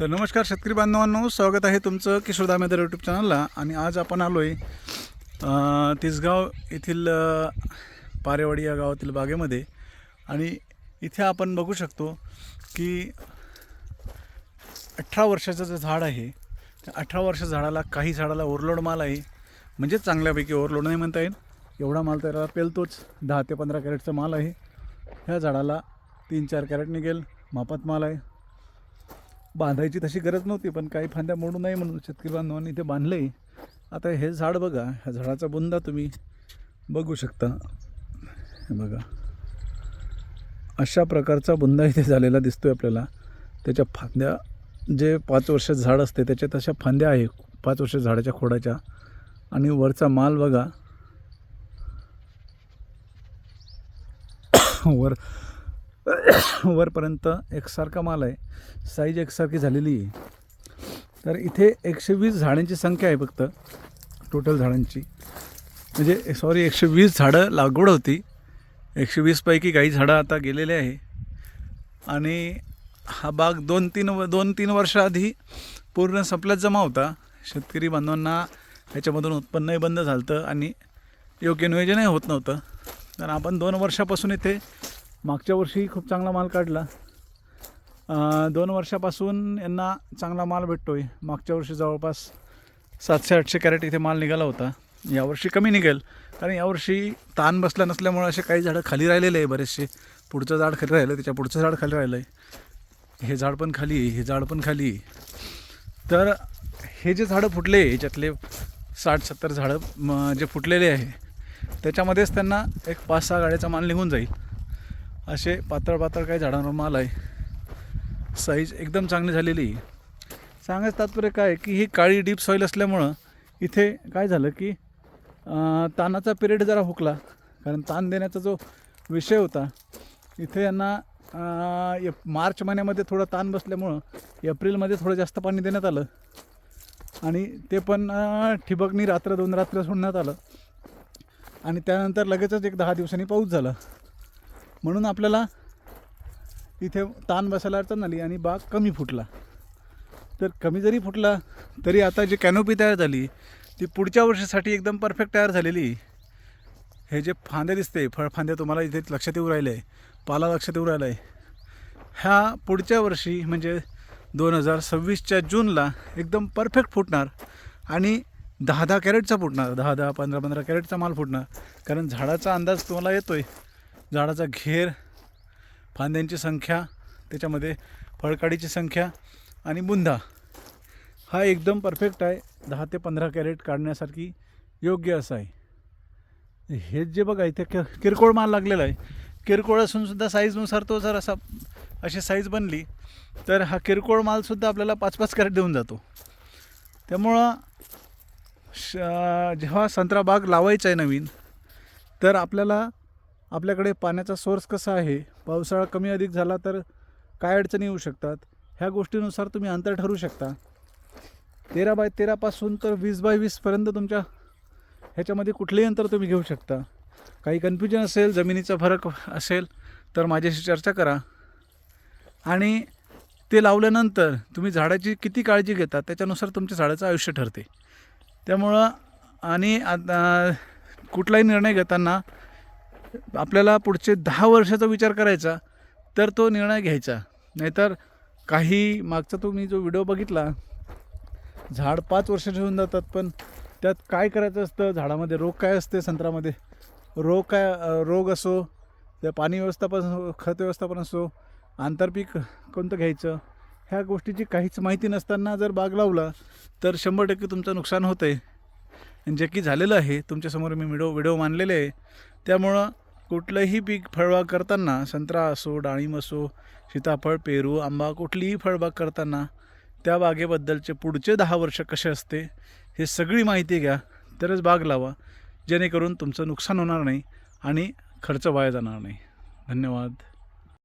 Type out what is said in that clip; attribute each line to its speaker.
Speaker 1: तर नमस्कार शेतकरी बांधवांनो स्वागत आहे तुमचं किशोर दामेदर यूट्यूब चॅनलला आणि आज आपण आलो आहे तिसगाव येथील पारेवाडी या गावातील बागेमध्ये. आणि इथे आपण बघू शकतो की अठरा वर्षाचं जे झाड आहे त्या अठरा वर्ष झाडाला काही झाडाला ओव्हरलोड माल आहे. म्हणजे चांगल्यापैकी ओव्हरलोड नाही म्हणता येईल. एवढा माल त्याला पेलतोच. दहा ते पंधरा कॅरेटचा माल आहे. ह्या झाडाला तीन चार कॅरेट निघेल. मापात माल आहे. बांधायची तशी गरज नव्हती पण काही फांद्या मोडू नये म्हणून शेतकरी बांधवांनी बांधलं बांधले आता हे झाड बघा ह्या झाडाचा बुंदा तुम्ही बघू शकता. हे बघा. अशा प्रकारचा बुंदा इथे झालेला दिसतो आहे आपल्याला. त्याच्या फांद्या जे पाच वर्ष झाड असते त्याच्या तशा फांद्या आहे पाच वर्ष झाडाच्या खोडाच्या. आणि वरचा माल बघा. वर वरपर्यंत एकसारखा माल आहे. साईज एकसारखी झालेली आहे. तर इथे एकशे वीस झाडांची संख्या आहे फक्त. टोटल झाडांची. म्हणजे सॉरी एकशे वीस झाडं लागवड होती. एकशे वीसपैकी काही झाडं आता गेलेले आहे. आणि हा बाग दोन तीन व दोन तीन वर्षाआधी पूर्ण संपल्यात जमा होता. शेतकरी बांधवांना ह्याच्यामधून उत्पन्नही बंद झालं होतं आणि योग्य नियोजनही होत नव्हतं. तर आपण दोन वर्षापासून इथे मागच्या वर्षी खूप चांगला माल काढला. दोन वर्षापासून यांना चांगला माल भेटतो आहे मागच्या वर्षी जवळपास सातशे आठशे कॅरेट इथे माल निघाला होता. यावर्षी कमी निघेल. कारण यावर्षी ताण बसला नसल्यामुळे असे काही झाडं खाली राहिलेले आहे बरेचसे. पुढचं झाड खाली राहिलं त्याच्या पुढचं झाड खाली राहिलं आहे हे झाड पण खाली आहे हे झाड पण खाली आहे. तर हे जे झाडं फुटले याच्यातले साठ सत्तर झाडं जे फुटलेले आहे त्याच्यामध्येच त्यांना एक पाच सहा गाड्याचा माल निघून जाईल. असे पातळ पातळ काही झाडांवर माल आहे. साईज एकदम चांगली झालेली सांगायचं तात्पर्य काय की ही काळी डीप सॉईल असल्यामुळं इथे काय झालं की तानाचा ताणाचा पिरियड जरा हुकला. कारण ताण देण्याचा जो विषय होता इथे यांना अं, मार्च महिन्यामध्ये थोडं ताण बसल्यामुळं एप्रिलमध्ये थोडं जास्त पाणी देण्यात आलं. आणि ते पण ठिबकनी रात्र दोन रात्र सोडण्यात आलं. आणि त्यानंतर लगेचच एक दहा दिवसांनी पाऊस झाला. म्हणून आपल्याला इथे ताण बसायला अडचण आली आणि बाग कमी फुटला. तर कमी जरी फुटला तरी आता जी कॅनोपी तयार झाली ती पुढच्या वर्षीसाठी एकदम परफेक्ट तयार झालेली. हे जे फांदे दिसते फळफांदे तुम्हाला इथे लक्षात येऊ राहिले आहे पाला लक्षात येऊ राहिला आहे ह्या पुढच्या वर्षी म्हणजे दोन हजार सव्वीसच्या जूनला एकदम परफेक्ट फुटणार आणि दहा दहा कॅरेटचा फुटणार दहा दहा पंधरा पंधरा कॅरेटचा माल फुटणार. कारण झाडाचा अंदाज तुम्हाला येतो आहे झाडाचा घेर फांद्यांची संख्या त्याच्यामध्ये फळकाडीची संख्या आणि बुंदा. हा एकदम परफेक्ट आहे. दहा ते पंधरा कॅरेट काढण्यासारखी योग्य असा आहे. हे जे बघा इथे कि किरकोळ माल लागलेला आहे. किरकोळ असूनसुद्धा साईजनुसार तो जर असा अशी साईज बनली तर हा किरकोळ मालसुद्धा आपल्याला पाच पाच कॅरेट देऊन जातो. त्यामुळं श जेव्हा संत्रा बाग लावायचा आहे नवीन तर आपल्याला आपल्याकडे पाण्याचा सोर्स कसा आहे? पावसाळा कमी अधिक झाला तर काय अडचणी येऊ शकतात? ह्या गोष्टीनुसार तुम्ही अंतर ठरू शकता. तेरा बाय तेरापासून तर वीस बाय वीसपर्यंत तुमच्या ह्याच्यामध्ये कुठलेही अंतर तुम्ही घेऊ शकता. काही कन्फ्युजन असेल जमिनीचा फरक असेल तर माझ्याशी चर्चा करा. आणि ते लावल्यानंतर तुम्ही झाडाची किती काळजी घेता त्याच्यानुसार तुमच्या झाडाचं आयुष्य ठरते. त्यामुळं आणि कुठलाही निर्णय घेताना आपल्याला पुढचे दहा वर्षाचा विचार करायचा तर तो निर्णय घ्यायचा. नाहीतर काही मागचा तुम्ही जो व्हिडिओ बघितला झाड पाच वर्ष ठेवून जातात पण त्यात काय करायचं असतं? झाडामध्ये रोग काय असते संत्रामध्ये रोग काय रोग असो त्या पाणी व्यवस्थापन असो खत व्यवस्थापन असो आंतरपीक कोणतं घ्यायचं? ह्या गोष्टीची काहीच माहिती नसताना जर बाग लावला तर शंभर टक्के तुमचं नुकसान होतं आहे जे की झालेलं आहे तुमच्यासमोर मी व्हिडिओ व्हिडिओ मांडलेले आहे. त्यामुळं कुठलंही पीक फळबाग करताना संत्रा असो डाळिंब असो सीताफळ पेरू आंबा कुठलीही फळबाग करताना त्या बागेबद्दलचे पुढचे दहा वर्ष कसे असते हे सगळी माहिती घ्या. तरच बाग लावा. जेणेकरून तुमचं नुकसान होणार नाही आणि खर्च वाया जाणार नाही. धन्यवाद.